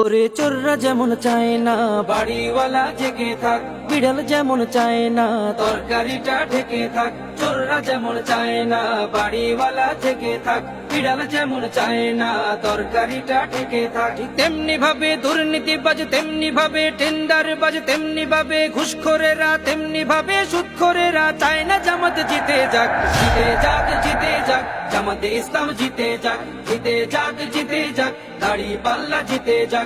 ওরে চোররা যেমন চায় না, বাড়িওয়ালা জেগে থাক, বিড়াল যেমন চায় না, তরকারিটা ঢেকে থাক, চোররা যেমন চায় না, বাড়িওয়ালা জেগে থাক, বিড়াল যেমন চায় না, তরকারিটা ঢেকে থাক। তেমনি ভাবে দুর্নীতিবাজ তেমনি ভাবে টেন্ডার বাজ, তেমনি ভাবে ঘুষখোরেরা, তেমনি ভাবে সুদখোরেরা চায় না জামাত জিতে যাক জিতে যাক জিতে যাক, জামাতে ইসলাম জিতে যাক জিতে যাক জিতে যাক, দাড়ি পাল্লা জিতে যাক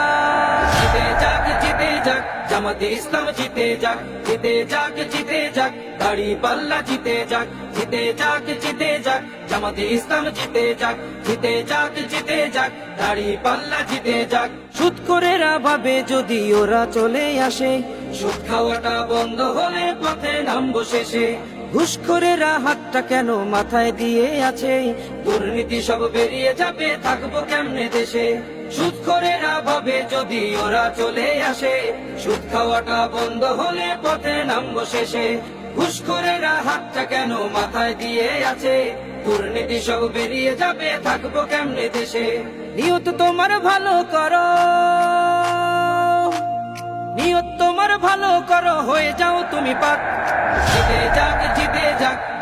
জামাতে ইসলাম জিতে যাক জিতে যাক জিতে যাক। দাড়ি পাল্লা জিতে যাক জিতে যাক জিতে যাক। জামাতে ইসলাম জিতে যাক জিতে যাক জিতে যাক। দাড়ি পাল্লা জিতে যাক। সুদ করেরা ভাবে যদি ওরা চলে আসে সুদ খাওয়াটা বন্ধ হলে পথে নামবো শেষে। ঘুষখোরেরা হাতটা কেন মাথায় দিয়ে আছে? দুর্নীতি সব বেরিয়ে যাবে, থাকব কেমনে দেশে? সুদ সুদখোরেরা ভাবে যদি ওরা চলে আসে, সুদ খাওয়াটা বন্ধ হলে পথে নামবো শেষে। ঘুষখোরেরা হাতটা কেন মাথায় দিয়ে আছে? দুর্নীতি সব বেরিয়ে যাবে, থাকব কেমনে দেশে? নিয়ত তোমার ভালো করো। নিয়ত তোমার ভালো করো, হয়ে যাও তুমি পাক। যাক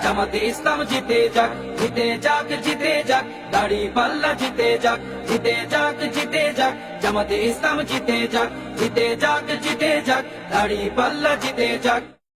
জামাতে ইসলাম জিতে যাক জিতে যাক জিতে যাক দাড়ি পাল্লা জিতে যাক জিতে যাক জিতে যাক জামাতে ইসলাম জিতে যাক জিতে যাক জিতে যাক দাড়ি পাল্লা জিতে যাক